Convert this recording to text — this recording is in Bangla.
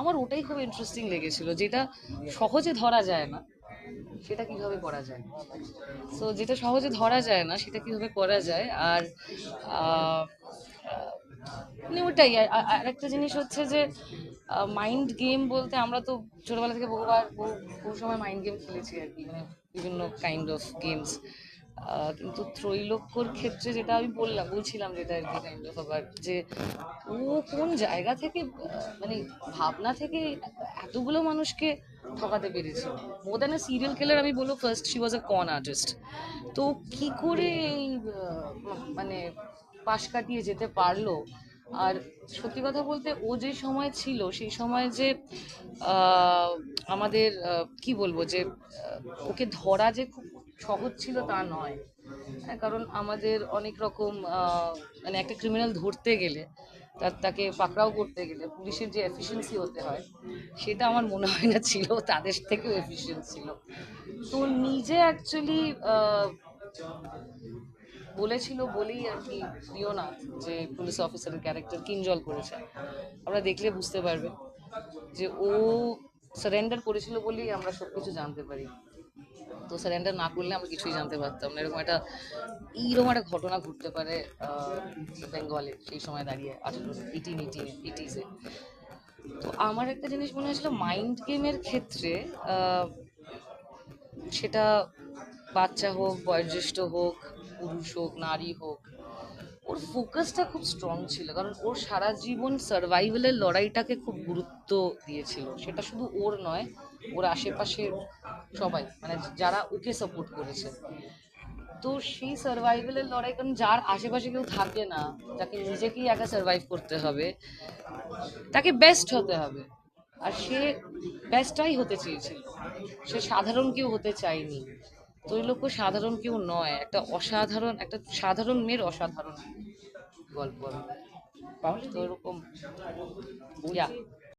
আমার ওটাই খুব ইন্টারেস্টিং লেগেছিল, যেটা সহজে ধরা যায় না, সেটা কীভাবে করা যায়? সো যেটা সহজে ধরা যায় না, সেটা কীভাবে করা যায়? আর মানে ওটাই, আর একটা জিনিস হচ্ছে যে মাইন্ড গেম বলতে আমরা তো ছোটবেলা থেকে বহুবার বহু বহু সময় মাইন্ড গেম খেলেছি আর কি মানে বিভিন্ন কাইন্ড অফ গেমস কিন্তু ত্রৈলোক্যর ক্ষেত্রে যেটা আমি বললাম, বলছিলাম যেটা আর কি কাইন্ড অফ আবার যে ও কোন জায়গা থেকে মানে ভাবনা থেকে এতগুলো মানুষকে ঠকাতে পেরেছে। মোর দ্যান সিরিয়াল কিলার আমি বলব ফার্স্ট শি ওয়াজ আ কন আর্টিস্ট তো কি করে এই মানে পাশ কাটিয়ে যেতে পারল? আর সত্যি কথা বলতে ও যে সময় ছিল, সেই সময় যে আমাদের কি বলব যে ওকে ধরা যে খুব সহজ ছিল তা নয়। হ্যাঁ, কারণ আমাদের অনেক রকম মানে একটা ক্রিমিনাল ধরতে গেলে তার তাকে পাকড়াও করতে গেলে পুলিশের যে এফিসিয়েন্সি হতে হয় সেটা আমার মনে হয় না ছিল তাদের থেকেও এফিসিয়েন্ট ছিল। তো নিজে অ্যাকচুয়ালি বলেছিল বলেই আর কি প্রিয়নাথ যে পুলিশ অফিসারের ক্যারেক্টার কিনজল করেছে। আমরা দেখলে বুঝতে পারবে যে ও সারেন্ডার করেছিল বলেই আমরা সব কিছু জানতে পারি। তো স্যালেন্ডার না করলে আমরা কিছুই জানতে পারতাম না। এরকম একটা, এইরকম একটা ঘটনা ঘটতে পারে বেঙ্গলে সেই সময় দাঁড়িয়ে, আঠেরো এইটিন এইটিন এইটিসে তো আমার একটা জিনিস মনে হয়েছিল মাইন্ড গেমের ক্ষেত্রে সেটা বাচ্চা হোক, বয়োজ্যেষ্ঠ হোক, পুরুষ হোক, নারী হোক ওর ফোকাসটা খুব স্ট্রং ছিল, কারণ ওর সারা জীবন সার্ভাইভালের লড়াইটাকে খুব গুরুত্ব দিয়েছিল। সেটা শুধু ওর নয়, ওর আশেপাশের সবাই মানে যারা ওকে সাপোর্ট করেছে। তো সেই সার্ভাইভালের লড়াই, কারণ যার আশেপাশে কেউ থাকে না যাকে নিজেকেই একা সার্ভাইভ করতে হবে, তাকে বেস্ট হতে হবে। আর সে বেস্টটাই হতে চেয়েছিল। সে সাধারণ কেউ হতে চায়নি। ত্রৈলোক্য সাধারণ কেউ নয় একটা অসাধারণ একটা সাধারণ মেয়ের অসাধারণ গল্প। আমি